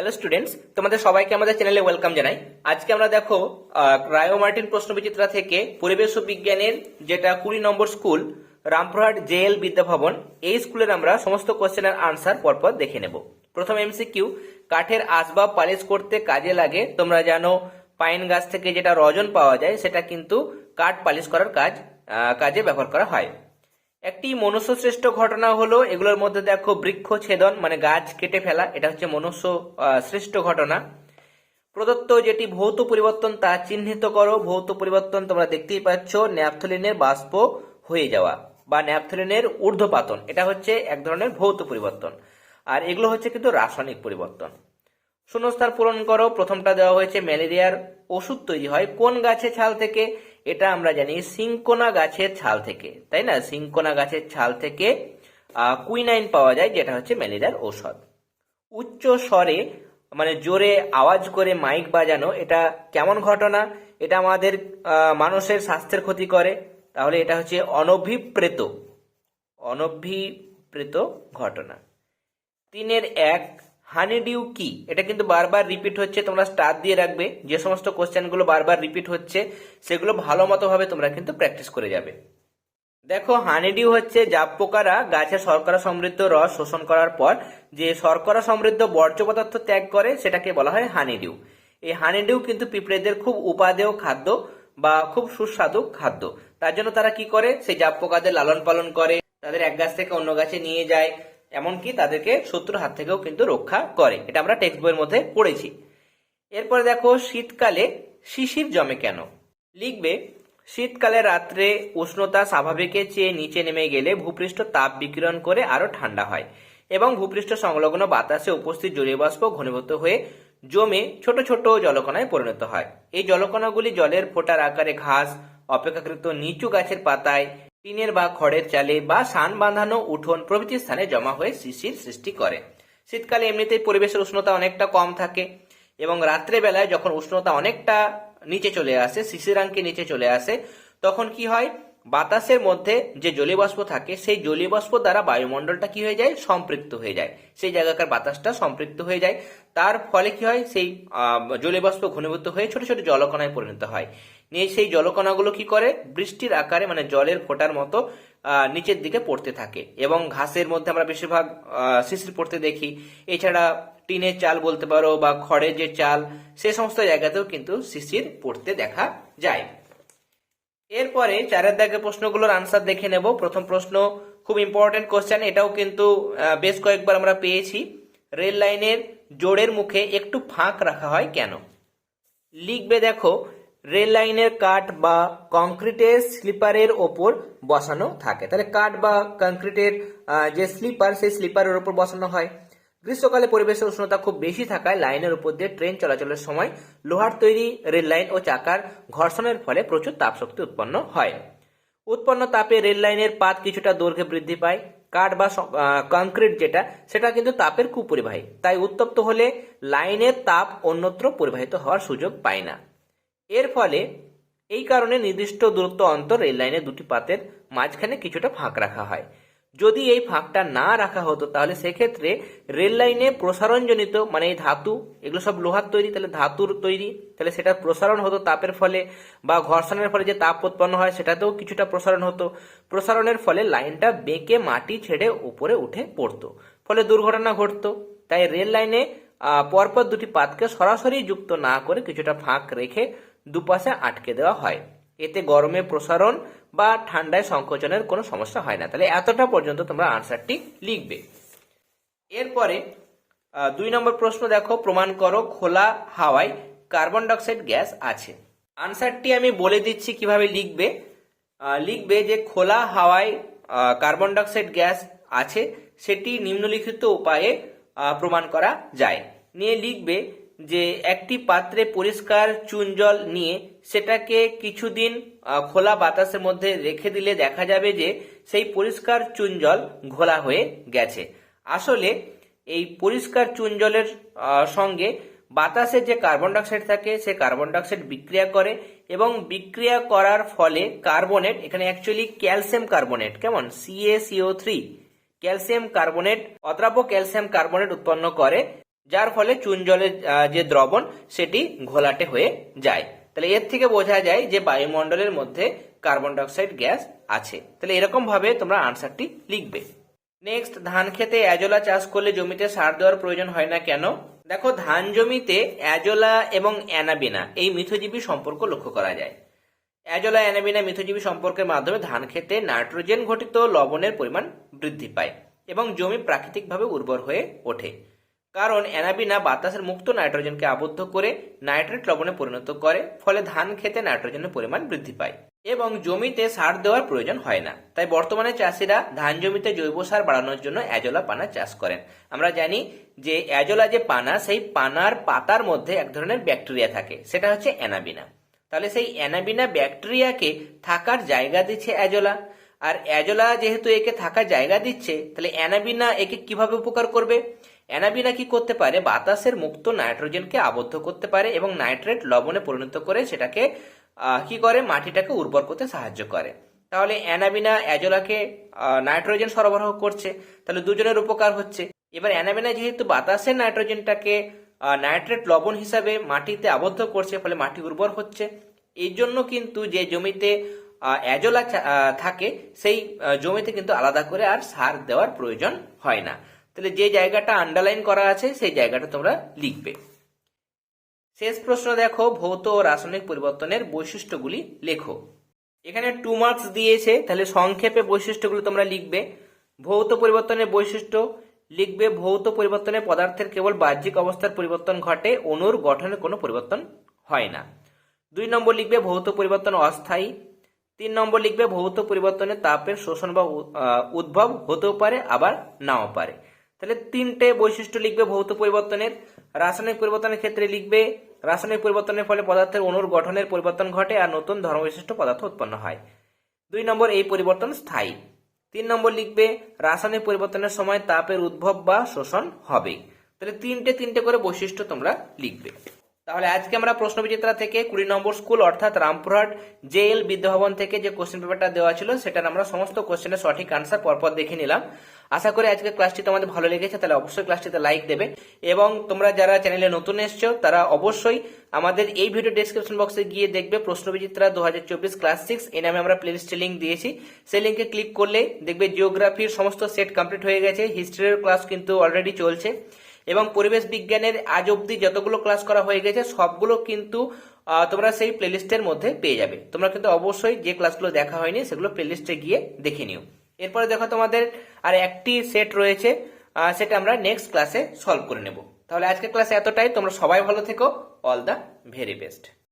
Hello students তোমাদের সবাইকে আমাদের চ্যানেলে ওয়েলকাম জানাই। আজকে আমরা দেখো ক্রায়ো মার্টিন প্রশ্ন বিচিত্রা থেকে পরিবেশ ও বিজ্ঞানের যেটা কুড়ি নম্বর স্কুল রামপুরহাট জেএল বিদ্যাভবন, এই স্কুলের আমরা সমস্ত কোশ্চেনের আনসার পরপর দেখে নেব। প্রথম এমসিকিউ কাঠের আসবাব পালিশ করতে কাজে লাগে, তোমরা জানো, পাইন গাছ থেকে যেটা রজন পাওয়া যায়, সেটা কিন্তু কাঠ পালিশ করার কাজ কাজে ব্যবহার করা হয়। একটি মনুষ্যশ্রেষ্ঠ ঘটনা হলো, এগুলোর মধ্যে দেখো বৃক্ষ ছেদন মানে গাছ কেটে ফেলা, এটা হচ্ছে মনুষ্য শ্রেষ্ঠ ঘটনা। প্রদত্ত যেটি ভৌত পরিবর্তন, তা চিহ্নিত করো। ভৌত পরিবর্তন তোমরা দেখতেই পাচ্ছ, ন্যাপথলিনের বাষ্প হয়ে যাওয়া, বা ন্যাপথলিনের ঊর্ধ্বপাতন, এটা হচ্ছে এক ধরনের ভৌত পরিবর্তন। আর এগুলো হচ্ছে কিন্তু রাসায়নিক পরিবর্তন। শূন্যস্থান পূরণ করো, প্রথমটা দেওয়া হয়েছে ম্যালেরিয়ার ওষুধ তৈরি হয় কোন গাছের ছাল থেকে এটা আমরা জানি সিঙ্কোনা গাছের ছাল থেকে, তাই না? সিঙ্কোনা গাছের ছাল থেকে কুইনাইন পাওয়া যায়, যেটা হচ্ছে ম্যালেরিয়ার ঔষধ। উচ্চ স্বরে মানে জোরে আওয়াজ করে মাইক বাজানো, এটা কেমন ঘটনা? এটা আমাদের মানুষের স্বাস্থ্যের ক্ষতি করে। তাহলে এটা হচ্ছে অনভিপ্রেত অনভিপ্রেত ঘটনা। তিনের এক হানিডিউ কি? এটা কিন্তু বারবার রিপিট হচ্ছে, তোমরা স্টার দিয়ে রাখবে। যে সমস্ত কোশ্চেনগুলো বারবার রিপিট হচ্ছে, সেগুলো ভালো মতো ভাবে তোমরা কিন্তু প্র্যাকটিস করে যাবে। দেখো হানিডিউ হচ্ছে জাপ পোকারা গাছের শর্করা সমৃদ্ধ রস শোষণ করার পর, যে শর্করা সমৃদ্ধ বর্জ্য পদার্থ ত্যাগ করে, সেটাকে বলা হয় হানিডিউ এই হানিডিউ কিন্তু পিঁপড়েদের খুব উপাদেয় খাদ্য বা খুব সুস্বাদু খাদ্য। তার জন্য তারা কি করে? সেই জাপ পোকাদের লালন পালন করে, তাদের এক গাছ থেকে অন্য গাছে নিয়ে যায়। এমনকি তাদেরকে শত্রুর হাত থেকেও কিন্তু রক্ষা করে। এটা আমরা টেক্সট বইয়ের মধ্যে পড়েছি। এরপরে দেখো, শীতকালে শিশির জমে কেন? লিখবে, শীতকালে রাত্রে উষ্ণতা স্বাভাবিকের চেয়ে নিচে নেমে গেলে ভূপৃষ্ঠ তাপ বিকিরণ করে আরও ঠান্ডা হয় এবং ভূপৃষ্ঠ সংলগ্ন বাতাসে উপস্থিত জলীয় বাষ্প ঘনীভূত হয়ে জমে ছোট ছোট জলকণায় পরিণত হয়। এই জলকণাগুলি জলের ফোটার আকারে ঘাস, অপেক্ষাকৃত নিচু গাছের পাতায় টিনের বা খড়ের চালে বা সান বাঁধানো উঠোন প্রভৃতি স্থানে জমা হয়ে শিশির সৃষ্টি করে। শীতকালে এমনিতেই পরিবেশের উষ্ণতা অনেকটা কম থাকে এবং রাত্রে বেলায় যখন উষ্ণতা অনেকটা নিচে চলে আসে শিশিরাঙ্কে নিচে চলে আসে তখন কি হয়? বাতাসের মধ্যে যে জলীয় বাষ্প থাকে সেই জলীয় বাষ্প দ্বারা বায়ুমণ্ডলটা কি হয়ে যায়? সম্পৃক্ত হয়ে যায়। সেই জায়গাকার বাতাসটা সম্পৃক্ত হয়ে যায়। তার ফলে কি হয়? সেই আহ, জলীয় বাষ্প ঘনীভূত হয়ে ছোট ছোট জলকণায় পরিণত হয়। নিয়ে সেই জলকণাগুলো কি করে? বৃষ্টির আকারে মানে জলের ফোঁটার মতো নিচের দিকে পড়তে থাকে এবং ঘাসের মধ্যে আমরা বেশিরভাগ শিশির পড়তে দেখি। এছাড়া টিনের চাল বলতে পারো বা খড়ের যে চাল, সে সমস্ত জায়গাতেও কিন্তু শিশির পড়তে দেখা যায়। এরপরে চারের দাগে প্রশ্নগুলোর আনসার দেখে নেব। প্রথম প্রশ্ন, খুব ইম্পর্টেন্ট কোশ্চেন এটাও কিন্তু বেশ কয়েকবার আমরা পেয়েছি। রেল লাইনের জোড়ের মুখে একটু ফাঁক রাখা হয় কেন? লিখবে দেখো রেল লাইনের কাঠ বা কংক্রিটের স্লিপারের ওপর বসানো থাকে। তাহলে কাঠ বা কংক্রিটের যে স্লিপার, সেই স্লিপারের ওপর বসানো হয়। গ্রীষ্মকালে পরিবেশের উষ্ণতা খুব বেশি থাকায় লাইনের উপর দিয়ে ট্রেন চলাচলের সময় লোহার তৈরি রেল লাইন ও চাকার ঘর্ষণের ফলে প্রচুর তাপশক্তি উৎপন্ন হয়। উৎপন্ন তাপে রেল লাইনের পাত কিছুটা দৈর্ঘ্যে বৃদ্ধি পায়। কাঠ বা কংক্রিট যেটা, সেটা কিন্তু তাপের কুপরিবাহী। তাই উত্তপ্ত হলে লাইনের তাপ অন্যত্র পরিবাহিত হওয়ার সুযোগ পায় না। এর ফলে এই কারণে নির্দিষ্ট দূরত্ব অন্তর রেল লাইনের দুটি পাতের মাঝখানে কিছুটা ফাঁক রাখা হয়। যদি এই ফাঁকটা না রাখা হতো, তাহলে সেক্ষেত্রে রেল লাইনে প্রসারণজনিত মানে এই ধাতু, এগুলো সব লোহার তৈরি, তাহলে ধাতুর তৈরি, তাহলে সেটা প্রসারণ হতো তাপের ফলে বা ঘর্ষণের ফলে যে তাপ উৎপন্ন হয়, সেটাতেও কিছুটা প্রসারণ হতো। প্রসারণের ফলে লাইনটা বেঁকে মাটি ছেড়ে উপরে উঠে পড়তো। ফলে দুর্ঘটনা ঘটতো। তাই রেল লাইনে পরপর দুটি পাতকে সরাসরি যুক্ত না করে কিছুটা ফাঁক রেখে দুপাশে আটকে দেওয়া হয়। এতে গরমে প্রসারণ বা ঠান্ডায় সংকোচনের কোনো সমস্যা হয় না। তাহলে এতটা পর্যন্ত তোমরা আনসারটি লিখবে। এরপরে দুই নম্বর প্রশ্ন দেখো, প্রমাণ করো খোলা হাওয়ায় কার্বন ডাইঅক্সাইড গ্যাস আছে। আনসারটি আমি বলে দিচ্ছি কীভাবে লিখবে। লিখবে যে খোলা হাওয়ায় কার্বন ডাইঅক্সাইড গ্যাস আছে, সেটি নিম্নলিখিত উপায়ে প্রমাণ করা যায়। নিয়ে লিখবে যে একটি পাত্রে পরিষ্কার চুন জল নিয়ে সেটাকে কিছুদিন খোলা বাতাসের মধ্যে রেখে দিলে দেখা যাবে যে সেই পরিষ্কার চুন জল ঘোলা হয়ে গেছে। আসলে এই পরিষ্কার চুন জলের সঙ্গে বাতাসে যে কার্বন ডাইঅক্সাইড থাকে, সে কার্বন ডাইঅক্সাইড বিক্রিয়া করে এবং বিক্রিয়া করার ফলে কার্বনেট এখানে অ্যাকচুয়ালি ক্যালসিয়াম কার্বনেট কেমন? C A C O three calcium carbonate, অদ্রাব্য calcium carbonate উৎপন্ন করে, যার ফলে চুন জলের যে দ্রবণ, সেটি ঘোলাটে হয়ে যায়। তাহলে এর থেকে বোঝা যায় যে বায়ুমণ্ডলের মধ্যে কার্বন ডাইঅক্সাইড গ্যাস আছে। তাহলে এরকম ভাবে তোমরা আনসারটি লিখবে। নেক্সট, ধান খেতে অ্যাজোলা চাষ করলে জমিতে সার দেওয়ার প্রয়োজন হয় না কেন? দেখো, ধান জমিতে অ্যাজোলা এবং অ্যানাবিনা, এই মিথজীবী সম্পর্ক লক্ষ্য করা যায়। অ্যাজোলা, অ্যানাবিনা, মিথজীবী সম্পর্কের মাধ্যমে ধান খেতে নাইট্রোজেন ঘটিত লবণের পরিমাণ বৃদ্ধি পায় এবং জমি প্রাকৃতিকভাবে উর্বর হয়ে ওঠে। কারণ অ্যানাবিনা বাতাসের মুক্ত নাইট্রোজেনকে আবদ্ধ করে নাইট্রেট লবণে পরিণত করে, ফলে ধান খেতে নাইট্রোজেনের পরিমাণ বৃদ্ধি পায় এবং জমিতে সার দেওয়ার প্রয়োজন হয় না। তাই বর্তমানে চাষিরা ধান জমিতে জৈব সার বাড়ানোর জন্য অ্যাজোলা পানা চাষ করেন। আমরা জানি যে অ্যাজোলা যে পানা, সেই পানার পাতার মধ্যে এক ধরনের ব্যাকটেরিয়া থাকে, সেটা হচ্ছে অ্যানাবিনা। তাহলে সেই অ্যানাবিনা ব্যাকটেরিয়াকে থাকার জায়গা দিচ্ছে অ্যাজোলা। আর অ্যাজোলা যেহেতু একে থাকার জায়গা দিচ্ছে, তাহলে অ্যানাবিনা একে কীভাবে উপকার করবে? অ্যানাবিনা কি করতে পারে? বাতাসের মুক্ত নাইট্রোজেনকে আবদ্ধ করতে পারে এবং নাইট্রেট লবণে পরিণত করে সেটাকে কি করে? মাটিটাকে উর্বর করতে সাহায্য করে। তাহলে অ্যানাবিনা অ্যাজোলাকে নাইট্রোজেন সরবরাহ করছে। তাহলে দুজনের উপকার হচ্ছে। এবার অ্যানাবিনা যেহেতু বাতাসের নাইট্রোজেনটাকে নাইট্রেট লবণ হিসাবে মাটিতে আবদ্ধ করছে, ফলে মাটি উর্বর হচ্ছে। এই জন্য কিন্তু যে জমিতে অ্যাজোলা থাকে, সেই জমিতে কিন্তু আলাদা করে আর সার দেওয়ার প্রয়োজন হয় না। তাহলে যে জায়গাটা আন্ডারলাইন করা আছে, সেই জায়গাটা তোমরা লিখবে। শেষ প্রশ্ন দেখো, ভৌত ও রাসায়নিক পরিবর্তনের বৈশিষ্ট্যগুলি লেখো। এখানে টু মার্কস দিয়েছে, তাহলে সংক্ষেপে বৈশিষ্ট্যগুলো তোমরা লিখবে। ভৌত পরিবর্তনের বৈশিষ্ট্য, লিখবে ভৌত পরিবর্তনে পদার্থের কেবল বাহ্যিক অবস্থার পরিবর্তন ঘটে অণুর গঠনের কোনো পরিবর্তন হয় না। দুই নম্বর লিখবে, ভৌত পরিবর্তন অস্থায়ী তিন নম্বর লিখবে, ভৌত পরিবর্তনে তাপের শোষণ বা উদ্ভব হতেও পারে, আবার নাও পারে। তাহলে তিনটে বৈশিষ্ট্য লিখবে ভৌত পরিবর্তনের। রাসায়নিক পরিবর্তনের ক্ষেত্রে লিখবে, রাসায়নিক পরিবর্তনের ফলে পদার্থের অণুর গঠনের পরিবর্তন ঘটে আর নতুন ধর্মবিশিষ্ট পদার্থ উৎপন্ন হয়। দুই নম্বর, এই পরিবর্তন স্থায়ী। তিন নম্বর লিখবে, রাসায়নিক পরিবর্তনের সময় তাপের উদ্ভব বা শোষণ হবে। তাহলে তিনটে তিনটে করে বৈশিষ্ট্য তোমরা লিখবে। তাহলে আজকে আমরা প্রশ্ন বিচিত্রা থেকে কুড়ি নম্বর স্কুল, অর্থাৎ রামপুরহাট জেএল বিদ্যাভবন থেকে যে কোশ্চেন পেপারটা দেওয়া ছিল, সেটার আমরা সমস্ত কোশ্চেনের সঠিক আনসার পরপর দেখে নিলাম। আশা করি আজকে ক্লাসটি তোমাদের ভালো লেগেছে, তাহলে অবশ্যই ক্লাসটিতে লাইক দেবে। এবং তোমরা যারা চ্যানেলে নতুন এসছো, তারা অবশ্যই আমাদের এই ভিডিও ডেসক্রিপশন বক্সে গিয়ে দেখবে প্রশ্ন বিচিত্রা দু ক্লাস সিক্স এই নামে আমরা প্লেলিস্টে লিঙ্ক দিয়েছি। সেই লিঙ্কে ক্লিক করলে দেখবে জিওগ্রাফির সমস্ত সেট কমপ্লিট হয়ে গেছে। হিস্ট্রির ক্লাস কিন্তু অলরেডি চলছে। এবং পরিবেশ বিজ্ঞানের আজ অব্দি যতগুলো ক্লাস করা হয়ে গেছে, সবগুলো কিন্তু তোমরা সেই প্লেলিস্টের মধ্যে পেয়ে যাবে। তোমরা কিন্তু অবশ্যই যে ক্লাসগুলো দেখা হয়নি, সেগুলো প্লেলিস্টে গিয়ে দেখে নিও। এরপরে দেখো তোমাদের আর একটি সেট রয়েছে সেটা আমরা নেক্সট ক্লাসে সলভ করে নেব। তাহলে আজকের ক্লাসে এতটাই, তোমরা সবাই ভালো থেকো অল দ্য ভেরি বেস্ট